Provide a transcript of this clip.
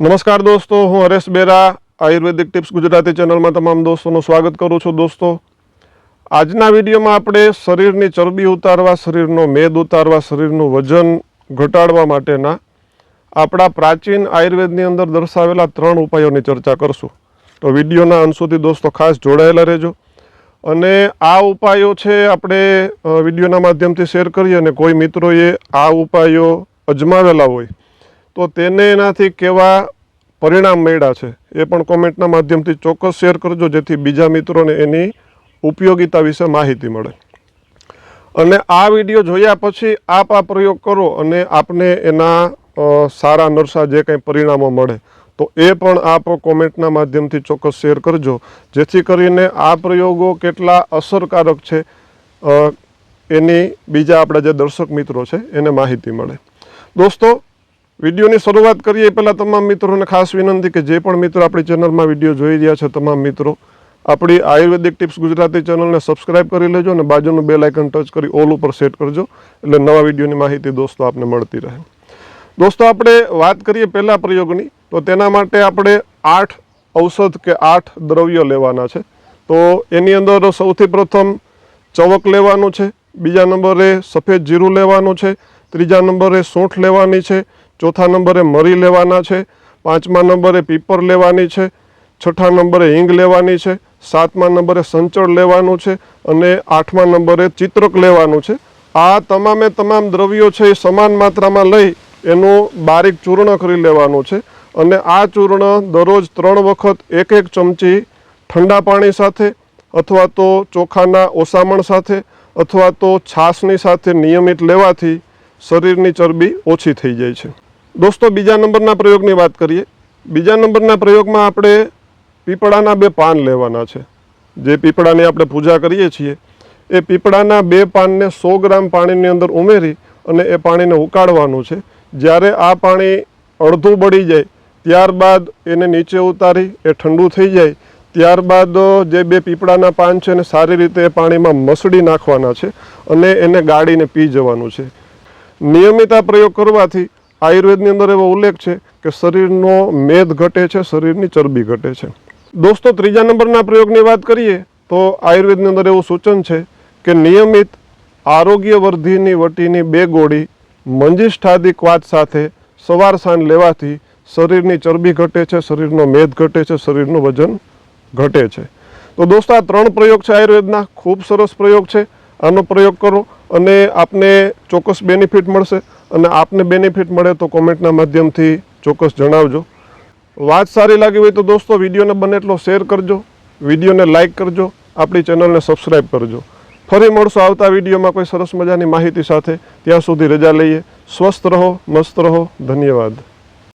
નમસ્કાર દોસ્તો, હું હરેશ બેરા, આયુર્વેદિક ટિપ્સ ગુજરાતી ચેનલમાં તમામ દોસ્તોનું સ્વાગત કરું છું. દોસ્તો, આજના વિડીયોમાં આપણે શરીરની ચરબી ઉતારવા, શરીરનો મેદ ઉતારવા, શરીરનું વજન ઘટાડવા માટેના આપણા પ્રાચીન આયુર્વેદની અંદર દર્શાવેલા ત્રણ ઉપાયોની ચર્ચા કરશું. તો વિડીયોના સુધી દોસ્તો ખાસ જોડાયેલા રહેજો. અને આ ઉપાયો છે આપણે વિડીયોના માધ્યમથી શેર કરીએ અને કોઈ મિત્રોએ આ ઉપાયો અજમાવેલા હોય તો તેને એનાથી કેવા પરિણામ મળ્યા છે એ પણ કોમેન્ટના માધ્યમથી ચોક્કસ શેર કરજો, જેથી બીજા મિત્રોને એની ઉપયોગિતા વિશે માહિતી મળે. અને આ વીડિયો જોયા પછી આપ આ પ્રયોગ કરો અને આપને એના સારા નરસા જે કંઈ પરિણામો મળે, તો એ પણ આપ કોમેન્ટના માધ્યમથી ચોક્કસ શેર કરજો, જેથી કરીને આ પ્રયોગો કેટલા અસરકારક છે એની બીજા આપણા જે દર્શક મિત્રો છે એને માહિતી મળે. દોસ્તો વિડીયોની શરૂઆત કરીએ. પહેલાં તમામ મિત્રોને ખાસ વિનંતી કે જે પણ મિત્રો આપણી ચેનલમાં વીડિયો જોઈ રહ્યા છે, તમામ મિત્રો, આપણી આયુર્વેદિક ટિપ્સ ગુજરાતી ચેનલને સબસ્ક્રાઇબ કરી લેજો અને બાજુનું બેલ આઇકન ટચ કરી ઓલ ઉપર સેટ કરજો, એટલે નવા વિડીયોની માહિતી દોસ્તો આપને મળતી રહે. દોસ્તો, આપણે વાત કરીએ પહેલા પ્રયોગની. તો તેના માટે આપણે આઠ ઔષધ કે આઠ દ્રવ્યો લેવાના છે. તો એની અંદર સૌથી પ્રથમ ચવક લેવાનું છે, બીજા નંબરે સફેદ જીરું લેવાનું છે, ત્રીજા નંબરે સૂંઠ લેવાની છે ચોથા નંબરે મરી લેવાના છે, પાંચમા નંબરે પીપર લેવાની છે, છઠ્ઠા નંબરે હિંગ લેવાની છે, સાતમા નંબરે સંચળ લેવાનું છે અને આઠમા નંબરે ચિત્રક લેવાનું છે. આ તમામે તમામ દ્રવ્યો છે એ સમાન માત્રામાં લઈ એનું બારીક ચૂર્ણ કરી લેવાનું છે અને આ ચૂર્ણ દરરોજ ત્રણ વખત એક એક ચમચી ઠંડા પાણી સાથે અથવા તો ચોખાના ઓસામણ સાથે અથવા તો છાશની સાથે નિયમિત લેવાથી શરીરની ચરબી ઓછી થઈ જાય છે. દોસ્તો, બીજા નંબરના પ્રયોગની વાત કરીએ. બીજા નંબરના પ્રયોગમાં આપણે પીપળાના બે પાન લેવાના છે. જે પીપળાની આપણે પૂજા કરીએ છીએ, એ પીપળાના બે પાનને સો ગ્રામ પાણીની અંદર ઉમેરી અને એ પાણીને ઉકાળવાનું છે. જ્યારે આ પાણી અડધું બળી જાય, ત્યારબાદ એને નીચે ઉતારી, એ ઠંડુ થઈ જાય, ત્યારબાદ જે બે પીપળાના પાન છે એને સારી રીતે એ પાણીમાં મસળી નાખવાના છે અને એને ગાળીને પી જવાનું છે. નિયમિત આ પ્રયોગ કરવાથી આયુર્વેદની અંદર એવો ઉલ્લેખ છે કે શરીરનો મેદ ઘટે છે, શરીરની ચરબી ઘટે છે. દોસ્તો, ત્રીજા નંબરના પ્રયોગની વાત કરીએ તો આયુર્વેદની અંદર એવું સૂચન છે કે નિયમિત આરોગ્યવર્ધિની વટીની બે ગોળી મંજિષ્ઠાદિક વાત સાથે સવાર સાંજ લેવાથી શરીરની ચરબી ઘટે છે, શરીરનો મેદ ઘટે છે, શરીરનું વજન ઘટે છે. તો દોસ્તો, આ ત્રણ પ્રયોગ છે આયુર્વેદના. ખૂબ સરસ પ્રયોગ છે. આનો પ્રયોગ કરો અને આપને ચોક્કસ બેનિફિટ મળશે. અને આપને બેનિફિટ મળે તો કોમેન્ટના માધ્યમથી ચોક્કસ જણાવજો. વાત સારી લાગી હોય તો દોસ્તો વિડીયોને બને એટલો શેર કરજો, વિડીયોને લાઇક કરજો, આપણી ચેનલને સબસ્ક્રાઈબ કરજો. ફરી મળશો આવતા વિડીયોમાં કોઈ સરસ મજાની માહિતી સાથે. ત્યાં સુધી રજા લઈએ. સ્વસ્થ રહો, મસ્ત રહો. ધન્યવાદ.